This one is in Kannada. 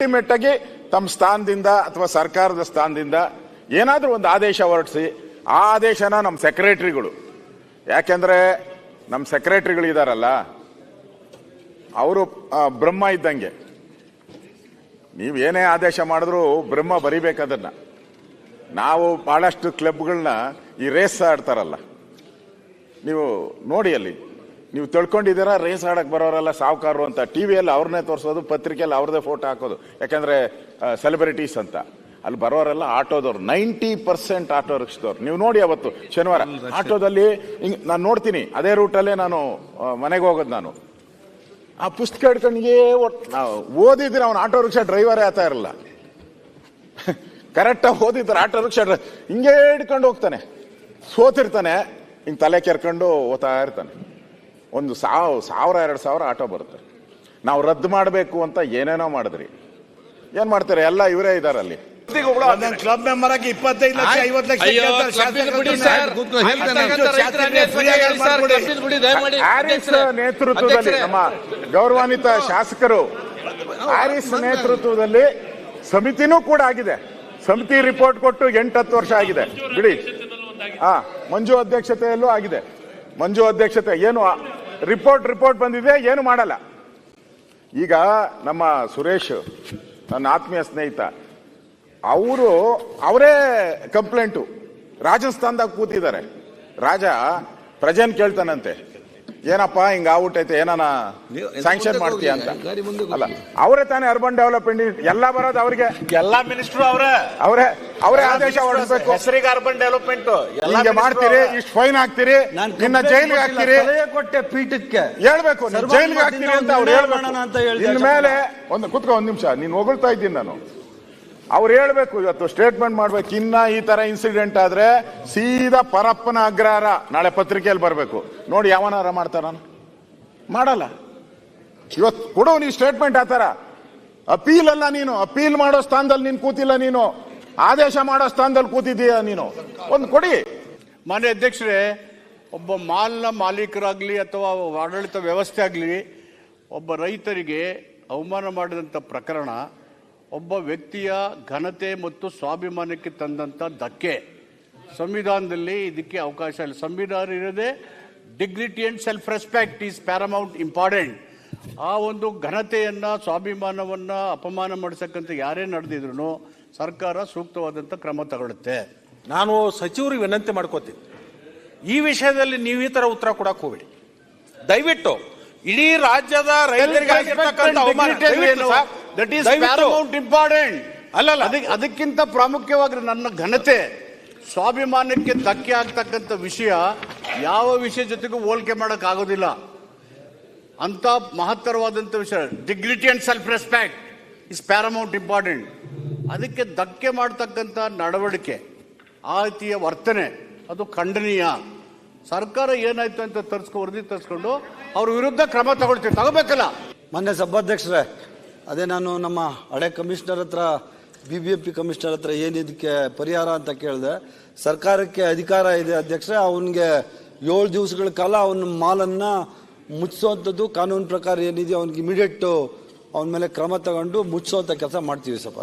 ಅಲ್ಟಿಮೇಟ್ ಆಗಿ ತಮ್ಮ ಸ್ಥಾನದಿಂದ ಅಥವಾ ಸರ್ಕಾರದ ಸ್ಥಾನದಿಂದ ಏನಾದರೂ ಒಂದು ಆದೇಶ ಹೊರಡಿಸಿ ಆ ಆದೇಶನ ನಮ್ಮ ಸೆಕ್ರೆಟರಿಗಳು, ಯಾಕೆಂದ್ರೆ ನಮ್ಮ ಸೆಕ್ರೆಟರಿಗಳು ಇದಾರಲ್ಲ, ಅವರು ಬ್ರಹ್ಮ ಇದ್ದಂಗೆ. ನೀವು ಏನೇ ಆದೇಶ ಮಾಡಿದ್ರೂ ಬ್ರಹ್ಮ ಬರಿಬೇಕದನ್ನ ನಾವು ಭಾಳಷ್ಟು ಕ್ಲಬ್ಗಳನ್ನ ಈ ರೇಸ್ ಆಡ್ತಾರಲ್ಲ. ನೀವು ನೋಡಿ ಅಲ್ಲಿ. ನೀವು ತಿಳ್ಕೊಂಡಿದ್ದೀರಾ? ರೇಸ್ ಆಡಕ್ಕೆ ಬರೋರೆಲ್ಲ ಸಾವುಕಾರರು ಅಂತ. ಟಿ ವಿಯಲ್ಲಿ ಅವ್ರನ್ನೇ ತೋರಿಸೋದು ಪತ್ರಿಕೆಯಲ್ಲಿ ಅವ್ರದೇ ಫೋಟೋ ಹಾಕೋದು. ಯಾಕಂದರೆ ಸೆಲೆಬ್ರಿಟೀಸ್ ಅಂತ. ಅಲ್ಲಿ ಬರೋರೆಲ್ಲ ಆಟೋದವ್ರು. ನೈಂಟಿ ಪರ್ಸೆಂಟ್ ಆಟೋ ರಿಕ್ಷದವ್ರು. ನೀವು ನೋಡಿ ಅವತ್ತು ಶನಿವಾರ. ಆಟೋದಲ್ಲಿ ಹಿಂಗೆ ನಾನು ನೋಡ್ತೀನಿ. ಅದೇ ರೂಟಲ್ಲೇ ನಾನು ಮನೆಗೆ ಹೋಗೋದು ನಾನು. ಆ ಪುಸ್ತಕ ಹಿಡ್ಕೊಂಡು ಹಿಂಗೇ ಓದಿದ್ರೆ ಅವನು ಆಟೋ ರಿಕ್ಷಾ ಡ್ರೈವರೇ ಆತ ಇರಲ್ಲ. ಕರೆಕ್ಟಾಗಿ ಓದಿದ್ರೆ ಆಟೋ ರಿಕ್ಷಾ ಡ್ರೈ ಹಿಂಗೆ ಹಿಡ್ಕೊಂಡು ಹೋಗ್ತಾನೆ. ಸೋತಿರ್ತಾನೆ. ಹಿಂಗೆ ತಲೆ ಕೆರ್ಕೊಂಡು ಓದ್ತಾ ಇರ್ತಾನೆ. ಒಂದು ಸಾವ್ ಸಾವಿರ ಎರಡು ಸಾವಿರ ಆಟೋ ಬರುತ್ತೆ. ನಾವು ರದ್ದು ಮಾಡಬೇಕು ಅಂತ ಏನೇನೋ ಮಾಡಿದ್ರಿ. ಏನ್ ಮಾಡ್ತಾರೆ? ಎಲ್ಲ ಇವರೇ ಇದಾರೆ ಅಲ್ಲಿ ಕ್ಲಬ್ ಮೆಂಬರ್ ಆಗಿ ಇಪ್ಪತ್ತೈದು ಲಕ್ಷ ಐವತ್ತು ಲಕ್ಷ ನೇತೃತ್ವದಲ್ಲಿ. ನಮ್ಮ ಗೌರವಾನ್ವಿತ ಶಾಸಕರು ಹ್ಯಾರಿಸ್ ನೇತೃತ್ವದಲ್ಲಿ ಸಮಿತಿನೂ ಕೂಡ ಆಗಿದೆ. ಸಮಿತಿ ರಿಪೋರ್ಟ್ ಕೊಟ್ಟು ಎಂಟತ್ತು ವರ್ಷ ಆಗಿದೆ. ಬಿಡಿ. ಹಾ ಮಂಜು ಅಧ್ಯಕ್ಷತೆಯಲ್ಲೂ ಆಗಿದೆ. ಮಂಜು ಅಧ್ಯಕ್ಷತೆ ಏನು ರಿಪೋರ್ಟ್ ರಿಪೋರ್ಟ್ ಬಂದಿದೆ, ಏನು ಮಾಡಲ್ಲ. ಈಗ ನಮ್ಮ ಸುರೇಶ್, ನನ್ನ ಆತ್ಮೀಯ ಸ್ನೇಹಿತ, ಅವರು ಅವರೇ ಕಂಪ್ಲೇಂಟು. ರಾಜಸ್ಥಾನದಾಗ ಕೂತಿದ್ದಾರೆ. ರಾಜ, ಪ್ರಜೆನ್ ಕೇಳ್ತಾನಂತೆ. ಏನಪ್ಪ ಹಿಂಗ ಆಗ್ಬಿಟ್ಟೈತೆ ಏನಾನ ಸ್ಯಾಂಕ್ಷನ್ ಮಾಡ್ತೀಯ ಅಂತ. ಅಲ್ಲ ಅವರೇ ತಾನೇ ಅರ್ಬನ್ ಡೆವಲಪ್ಮೆಂಟ್ ಎಲ್ಲ ಬರೋದು ಅವ್ರಿಗೆ. ಎಲ್ಲಾ ಮಿನಿಸ್ಟರ್ ಅವರೇ. ಅವರೇ ಅವರೇ ಆದೇಶ ಹೊರಡಿಸಬೇಕು ಹೆಸರಿಗೆ ಅರ್ಬನ್ ಡೆವಲಪ್ಮೆಂಟ್ ಹಿಂಗೆ ಮಾಡ್ತೀರಿ ಇಷ್ಟು ಫೈನ್ ಹಾಕ್ತೀರಿ ನಿನ್ನ ಜೈಲಿಗೆ ಹಾಕ್ತೀರಿ. ಸಲಹೆ ಕೊಟ್ಟೆ ಪೀಠಕ್ಕೆ. ಹೇಳ್ಬೇಕು ಜೈಲಿಗೆ ಹಾಕ್ತೀರಿ ಅಂತ ಅವ್ರು ಹೇಳ್ಬೇಕು. ಇನ್ಮೇಲೆ ಒಂದು ಕುತ್ಕೊ ಒಂದ್ ನಿಮಿಷ ನೀನು ಹೊಗಳ್ತಾ ಇದ್ದೀನಿ ನಾನು. ಅವ್ರು ಹೇಳ್ಬೇಕು, ಇವತ್ತು ಸ್ಟೇಟ್ಮೆಂಟ್ ಮಾಡ್ಬೇಕು. ಇನ್ನ ಈ ತರ ಇನ್ಸಿಡೆಂಟ್ ಆದ್ರೆ ಸೀದಾ ಪರಪ್ಪನ ಅಗ್ರಹಾರ ನಾಳೆ ಪತ್ರಿಕೆಯಲ್ಲಿ ಬರಬೇಕು. ನೋಡಿ ಯಾವನಾರ ಮಾಡ್ತಾರ ಮಾಡಲ್ಲ. ಇವತ್ತು ಕೊಡು ನೀ ಸ್ಟೇಟ್ಮೆಂಟ್ ಆತರ ಅಪೀಲ್ ಅಲ್ಲ ನೀನು. ಅಪೀಲ್ ಮಾಡೋ ಸ್ಥಾನದಲ್ಲಿ ನೀನು ಕೂತಿಲ್ಲ ನೀನು. ಆದೇಶ ಮಾಡೋ ಸ್ಥಾನದಲ್ಲಿ ಕೂತಿದ್ದೀಯ ನೀನು. ಒಂದು ಕೊಡಿ. ಮಾನ್ಯ ಅಧ್ಯಕ್ಷರೇ, ಒಬ್ಬ ಮಾಲ್ನ ಮಾಲೀಕರಾಗಲಿ ಅಥವಾ ಆಡಳಿತ ವ್ಯವಸ್ಥೆ ಆಗಲಿ, ಒಬ್ಬ ರೈತರಿಗೆ ಅವಮಾನ ಮಾಡಿದಂಥ ಪ್ರಕರಣ ಒಬ್ಬ ವ್ಯಕ್ತಿಯ ಘನತೆ ಮತ್ತು ಸ್ವಾಭಿಮಾನಕ್ಕೆ ತಂದಂಥ ಧಕ್ಕೆ. ಸಂವಿಧಾನದಲ್ಲಿ ಇದಕ್ಕೆ ಅವಕಾಶ ಇಲ್ಲ. ಸಂವಿಧಾನ ಇರೋದೇ dignity and self respect is paramount important ಆ ಒಂದು ಘನತೆಯನ್ನು ಸ್ವಾಭಿಮಾನವನ್ನು ಅಪಮಾನ ಮಾಡಿಸಕ್ಕಂಥ ಯಾರೇ ನಡೆದಿದ್ರು ಸರ್ಕಾರ ಸೂಕ್ತವಾದಂಥ ಕ್ರಮ ತಗೊಳ್ಳುತ್ತೆ. ನಾನು ಸಚಿವರಿಗೆ ವಿನಂತಿ ಮಾಡ್ಕೋತೀನಿ. ಈ ವಿಷಯದಲ್ಲಿ ನೀವು ಈ ಥರ ಉತ್ತರ ಕೊಡಕ್ಕೆ ಹೋಗ್ಬೇಡಿ. ದಯವಿಟ್ಟು ಇಡೀ ರಾಜ್ಯದ ರೈತರಿಗೆ ದಟ್ ಈಸ್ ಇಂಪಾರ್ಟೆಂಟ್ ಅಲ್ಲಲ್ಲ. ಅದಕ್ಕೆ ಅದಕ್ಕಿಂತ ಪ್ರಾಮುಖ್ಯವಾಗಿ ನನ್ನ ಘನತೆ ಸ್ವಾಭಿಮಾನಕ್ಕೆ ಧಕ್ಕೆ ಆಗ್ತಕ್ಕಂಥ ವಿಷಯ ಯಾವ ವಿಷಯ ಜೊತೆಗೂ ಹೋಲಿಕೆ ಮಾಡೋಕ್ಕಾಗೋದಿಲ್ಲ ಆಗೋದಿಲ್ಲ. ಅಂತ ಮಹತ್ತರವಾದಂಥ ವಿಷಯ. Dignity and self respect is paramount important ಅದಕ್ಕೆ ಧಕ್ಕೆ ಮಾಡ್ತಕ್ಕಂಥ ನಡವಳಿಕೆ ಆ ರೀತಿಯ ವರ್ತನೆ ಅದು ಖಂಡನೀಯ. ಸರ್ಕಾರ ಏನಾಯ್ತು ಅಂತ ತರಿಸ್ಕೊ ವರದಿ ತರಿಸ್ಕೊಂಡು ಅವ್ರ ವಿರುದ್ಧ ಕ್ರಮ ತಗೊಳ್ತೀವಿ. ತಗೋಬೇಕಲ್ಲ? ಮೊನ್ನೆ ಸಭಾಧ್ಯಕ್ಷರೇ ಅದೇ ನಾನು ನಮ್ಮ ಹಳೆ ಕಮಿಷನರ್ ಹತ್ರ B B M P commissioner ಹತ್ರ ಏನಿದಕ್ಕೆ ಪರಿಹಾರ ಅಂತ ಕೇಳಿದೆ, ಸರ್ಕಾರಕ್ಕೆ ಅಧಿಕಾರ ಇದೆ ಅಧ್ಯಕ್ಷ ಅವನಿಗೆ ಏಳು ದಿವಸಗಳ ಕಾಲ ಅವನ ಮಾಲನ್ನ ಮುಚ್ಚುವಂಥದ್ದು ಕಾನೂನು ಪ್ರಕಾರ ಏನಿದೆ ಅವ್ನಿಗೆ ಇಮಿಡಿಯೇಟು ಅವನ ಮೇಲೆ ಕ್ರಮ ತಗೊಂಡು ಮುಚ್ಚಿಸೋವಂಥ ಕೆಲಸ ಮಾಡ್ತೀವಿ ಸರ್.